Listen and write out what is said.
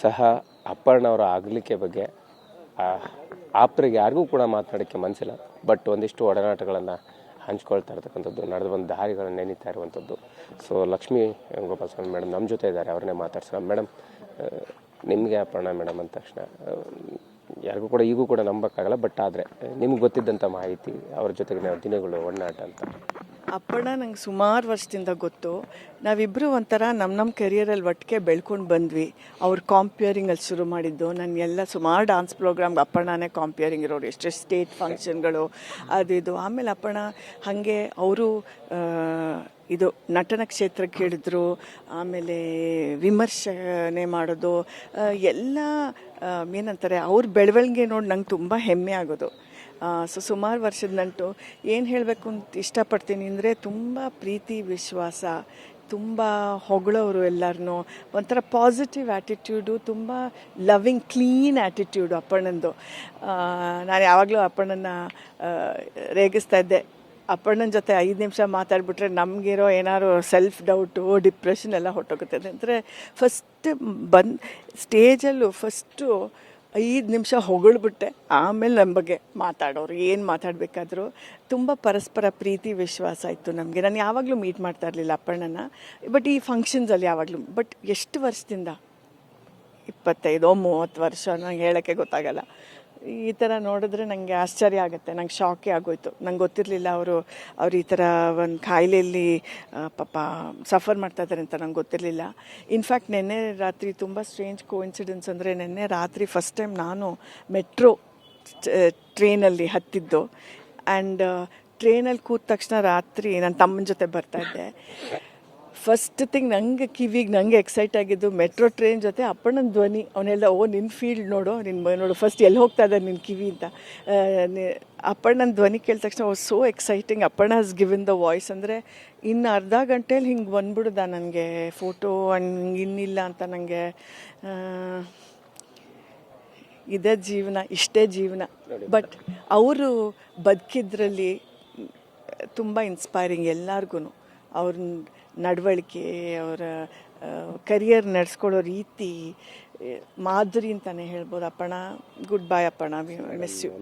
ಸಹ ಅಪ್ಪಣ್ಣವರ ಆಗಲಿಕ್ಕೆ ಬಗ್ಗೆ ಆ, ಆಪ್ತರಿಗೆ ಯಾರಿಗೂ ಕೂಡ ಮಾತನಾಡೋಕ್ಕೆ ಮನಸ್ಸಿಲ್ಲ ಬಟ್ ಒಂದಿಷ್ಟು ಒಡನಾಟಗಳನ್ನು ಹಂಚ್ಕೊಳ್ತಾ ಇರ್ತಕ್ಕಂಥದ್ದು ನಡೆದು ಬಂದ ದಾರಿಗಳನ್ನು ನೆನೀತಾ ಇರುವಂಥದ್ದು. ಸೊ ಲಕ್ಷ್ಮೀ ಗೋಪಾಲ ಸ್ವಾಮಿ ಮೇಡಮ್ ನಮ್ಮ ಜೊತೆ ಇದ್ದಾರೆ ಅವ್ರನ್ನೇ ಮಾತಾಡ್ಸೋಣ. ಮೇಡಮ್ ನಿಮಗೆ ಅಪ್ಪಣ್ಣ ಮೇಡಮ್ ಅಂದ ತಕ್ಷಣ ಯಾರಿಗೂ ಕೂಡ ಈಗೂ ಕೂಡ ನಂಬೋಕ್ಕಾಗಲ್ಲ ಬಟ್ ಆದರೆ ನಿಮ್ಗೆ ಗೊತ್ತಿದ್ದಂಥ ಮಾಹಿತಿ ಅವ್ರ ಜೊತೆಗಿನ ದಿನಗಳು ಒಡನಾಟ ಅಂತ. ಅಪ್ಪಣ್ಣ ನಂಗೆ ಸುಮಾರು ವರ್ಷದಿಂದ ಗೊತ್ತು. ನಾವಿಬ್ಬರು ಒಂಥರ ನಮ್ಮ ನಮ್ಮ ಕೆರಿಯರಲ್ಲಿ ಒಟ್ಟಿಗೆ ಬೆಳ್ಕೊಂಡು ಬಂದ್ವಿ. ಅವ್ರು ಕಾಂಪಿಯರಿಂಗಲ್ಲಿ ಶುರು ಮಾಡಿದ್ದು. ನಾನು ಎಲ್ಲ ಸುಮಾರು ಡಾನ್ಸ್ ಪ್ರೋಗ್ರಾಮ್ಗೆ ಅಪ್ಪಣ್ಣನೇ ಕಾಂಪಿಯರಿಂಗ್ ಇರೋರು. ಎಷ್ಟೆಷ್ಟು ಸ್ಟೇಟ್ ಫಂಕ್ಷನ್ಗಳು ಅದು ಇದು. ಆಮೇಲೆ ಅಪ್ಪಣ್ಣ ಹಾಗೆ ಅವರು ಇದು ನಟನ ಕ್ಷೇತ್ರಕ್ಕೆ ಹಿಡಿದ್ರು ಆಮೇಲೆ ವಿಮರ್ಶನೆ ಮಾಡೋದು. ಎಲ್ಲ ಏನಂತಾರೆ ಅವ್ರ ಬೆಳವಣಿಗೆ ನೋಡಿ ನಂಗೆ ತುಂಬ ಹೆಮ್ಮೆ ಆಗೋದು. ಸೊ ಸುಮಾರು ವರ್ಷದ ನಂಟು ಏನು ಹೇಳಬೇಕು ಅಂತ ಇಷ್ಟಪಡ್ತೀನಿ ಅಂದರೆ ತುಂಬ ಪ್ರೀತಿ, ವಿಶ್ವಾಸ, ತುಂಬ ಹೊಗಳೋರು ಎಲ್ಲರನ್ನೂ ಒಂಥರ ಪಾಸಿಟಿವ್ ಆ್ಯಟಿಟ್ಯೂಡು ತುಂಬ ಲವಿಂಗ್ ಕ್ಲೀನ್ ಆ್ಯಟಿಟ್ಯೂಡು ಅಪ್ಪಣ್ಣಂದು. ನಾನು ಯಾವಾಗಲೂ ಅಪ್ಪಣ್ಣನ ರೇಗಿಸ್ತಾ ಇದ್ದೆ. ಅಪ್ಪಣ್ಣನ ಜೊತೆ ಐದು ನಿಮಿಷ ಮಾತಾಡ್ಬಿಟ್ರೆ ನಮಗಿರೋ ಏನಾದ್ರು ಸೆಲ್ಫ್ ಡೌಟು ಡಿಪ್ರೆಷನ್ ಎಲ್ಲ ಹೊಟ್ಟೋಗುತ್ತೆ ಅಂದರೆ ಫಸ್ಟ್ ಬಂದು ಸ್ಟೇಜಲ್ಲೂ ಫಸ್ಟು ಐದು ನಿಮಿಷ ಹೊಗಳ್ಬಿಟ್ಟೆ. ಆಮೇಲೆ ನಮ್ಮ ಬಗ್ಗೆ ಮಾತಾಡೋರು, ಏನು ಮಾತಾಡಬೇಕಾದ್ರು ತುಂಬ ಪರಸ್ಪರ ಪ್ರೀತಿ, ವಿಶ್ವಾಸ ಇತ್ತು ನಮಗೆ. ನಾನು ಯಾವಾಗಲೂ ಮೀಟ್ ಮಾಡ್ತಾ ಇರಲಿಲ್ಲ ಅಪ್ಪಣ್ಣನ ಬಟ್ ಈ ಫಂಕ್ಷನ್ಸಲ್ಲಿ ಯಾವಾಗಲೂ ಬಟ್ ಎಷ್ಟು ವರ್ಷದಿಂದ? ಇಪ್ಪತ್ತೈದೋ, ಮೂವತ್ತು ವರ್ಷ ನಂಗೆ ಹೇಳೋಕ್ಕೆ ಗೊತ್ತಾಗಲ್ಲ. ಈ ಥರ ನೋಡಿದ್ರೆ ನನಗೆ ಆಶ್ಚರ್ಯ ಆಗುತ್ತೆ. ನಂಗೆ ಶಾಕೇ ಆಗೋಯ್ತು. ನಂಗೆ ಗೊತ್ತಿರಲಿಲ್ಲ ಅವರು, ಅವ್ರು ಈ ಥರ ಒಂದು ಕಾಯಿಲೆಯಲ್ಲಿ ಪಾಪ ಸಫರ್ ಮಾಡ್ತಾ ಇದ್ದಾರೆ ಅಂತ ನಂಗೆ ಗೊತ್ತಿರಲಿಲ್ಲ. ಇನ್ಫ್ಯಾಕ್ಟ್ ನಿನ್ನೆ ರಾತ್ರಿ ತುಂಬ ಸ್ಟ್ರೇಂಜ್ ಕೋಇನ್ಸಿಡೆನ್ಸ್ ಅಂದರೆ ನಿನ್ನೆ ರಾತ್ರಿ ಫಸ್ಟ್ ಟೈಮ್ ನಾನು ಮೆಟ್ರೋ ಟ್ರೈನಲ್ಲಿ ಹತ್ತಿದ್ದು. ಆ್ಯಂಡ್ ಟ್ರೈನಲ್ಲಿ ಕೂತ ತಕ್ಷಣ ರಾತ್ರಿ ನನ್ನ ತಮ್ಮನ ಜೊತೆ ಬರ್ತಾ ಇದ್ದೆ. ಫಸ್ಟ್ ಥಿಂಗ್ ನಂಗೆ ಕಿವಿಗೆ ನಂಗೆ ಎಕ್ಸೈಟ್ ಆಗಿದ್ದು ಮೆಟ್ರೋ ಟ್ರೈನ್ ಜೊತೆ ಅಪ್ಪಣ್ಣನ ಧ್ವನಿ. ಅವನೆಲ್ಲ ಓ ನಿನ್ನ ಫೀಲ್ಡ್ ನೋಡು ನಿನ್ನ ನೋಡು ಫಸ್ಟ್ ಎಲ್ಲಿ ಹೋಗ್ತಾ ಇದ್ದಾರೆ ನಿನ್ನ ಕಿವಿ ಅಂತ. ಅಪ್ಪಣ್ಣನ ಧ್ವನಿ ಕೇಳಿದ ತಕ್ಷಣ ಓ ಸೋ ಎಕ್ಸೈಟಿಂಗ್ ಅಪ್ಪಣ್ಣ ಹಸ್ ಗಿವಿನ್ ದ ವಾಯ್ಸ್ ಅಂದರೆ ಇನ್ನು ಅರ್ಧ ಗಂಟೆಯಲ್ಲಿ ಹಿಂಗೆ ಬಂದ್ಬಿಡ್ದ ನನಗೆ ಫೋಟೋ ಹಂಗೆ ಇನ್ನಿಲ್ಲ ಅಂತ ನನಗೆ ಇದೇ ಜೀವನ ಇಷ್ಟೇ ಜೀವನ. ಬಟ್ ಅವರು ಬದುಕಿದ್ರಲ್ಲಿ ತುಂಬ ಇನ್ಸ್ಪೈರಿಂಗ್ ಎಲ್ಲರಿಗೂ ಅವ್ರ ನಡವಳಿಕೆ, ಅವರ ಕರಿಯರ್ ನಡೆಸ್ಕೊಳ್ಳೋ ರೀತಿ, ಮಾಧುರಿ ಅಂತಲೇ ಹೇಳ್ಬೋದು. Appanna good bye Appanna miss you